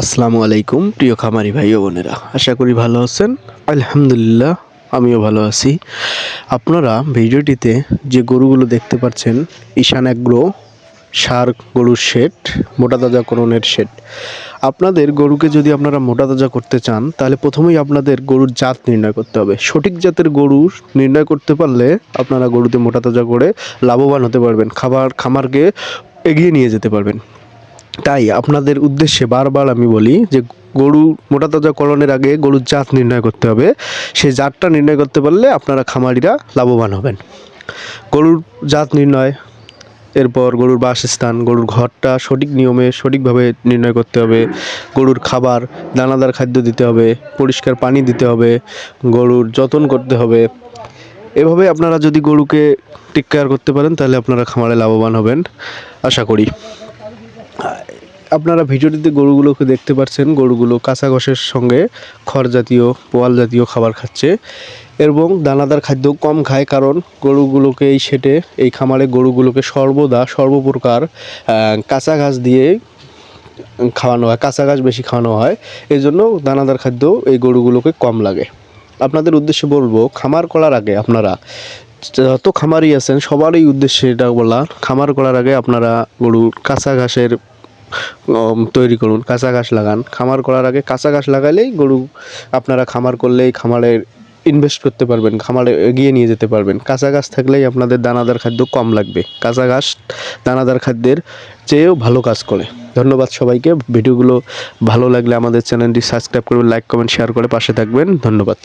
আসসালামু আলাইকুম, প্রিয় খামারি ভাই ও বোনেরা। আশা করি ভালো আছেন। আলহামদুলিল্লাহ, আমিও ভালো আছি। আপনারা ভিডিওটিতে যে গরুগুলো দেখতে পাচ্ছেন, ঈশান অ্যাগ্রো সার গরুর শেড, মোটা তাজাকরণের শেড। আপনাদের গরুকে যদি আপনারা মোটা তাজা করতে চান, তাহলে প্রথমেই আপনাদের গরুর জাত নির্ণয় করতে হবে। সঠিক জাতের গরু নির্ণয় করতে পারলে আপনারা গরুতে মোটা তাজা করে লাভবান হতে পারবেন, খাবার, খামারকে এগিয়ে নিয়ে যেতে পারবেন। তাই আপনাদের উদ্দেশ্যে বারবার আমি বলি যে গরু মোটা তাজা করণের আগে গরুর জাত নির্ণয় করতে হবে। সেই জাতটা নির্ণয় করতে পারলে আপনারা খামারিরা লাভবান হবেন। গরুর জাত নির্ণয়, এরপর গরুর বাসস্থান, গরুর ঘরটা সঠিক নিয়মে সঠিকভাবে নির্ণয় করতে হবে। গরুর খাবার, দানাদার খাদ্য দিতে হবে, পরিষ্কার পানি দিতে হবে, গরুর যত্ন করতে হবে। এভাবে আপনারা যদি গরুকে টেক কেয়ার করতে পারেন, তাহলে আপনারা খামারে লাভবান হবেন। আশা করি। আপনারা ভিডিওটিতে গরুগুলোকে দেখতে পাচ্ছেন, গরুগুলো কাঁচা ঘাসের সঙ্গে খড় জাতীয়, পোয়াল জাতীয় খাবার খাচ্ছে এবং দানাদার খাদ্য কম খায় কারণ গরুগুলোকে এই সেটে, এই খামারে গরুগুলোকে সর্বদা, সর্বপ্রকার কাঁচা ঘাস দিয়ে খাওয়ানো হয়, কাঁচা ঘাস বেশি খাওয়ানো হয়। এই জন্য দানাদার খাদ্য এই গরুগুলোকে কম লাগে। আপনাদের উদ্দেশ্যে বলব, খামার করার আগে আপনারা যত খামারই আছেন, সবারই উদ্দেশ্যে এটা বলা, খামার করার আগে আপনারা গরুর কাঁচা ঘাসের তৈরি করুন, কাঁচা ঘাস লাগান। খামার করার আগে কাঁচা ঘাস লাগালেই গরু আপনারা খামার করলেই খামারের ইনভেস্ট করতে পারবেন, খামারে এগিয়ে নিয়ে যেতে পারবেন। কাঁচা ঘাস থাকলেই আপনাদের দানাদার খাদ্য কম লাগবে। কাঁচা ঘাস দানাদার খাদ্যের চেয়েও ভালো কাজ করে। ধন্যবাদ সবাইকে। ভিডিওগুলো ভালো লাগলে আমাদের চ্যানেলটি সাবস্ক্রাইব করবেন লাইক কমেন্ট শেয়ার করে পাশে থাকবেন। ধন্যবাদ।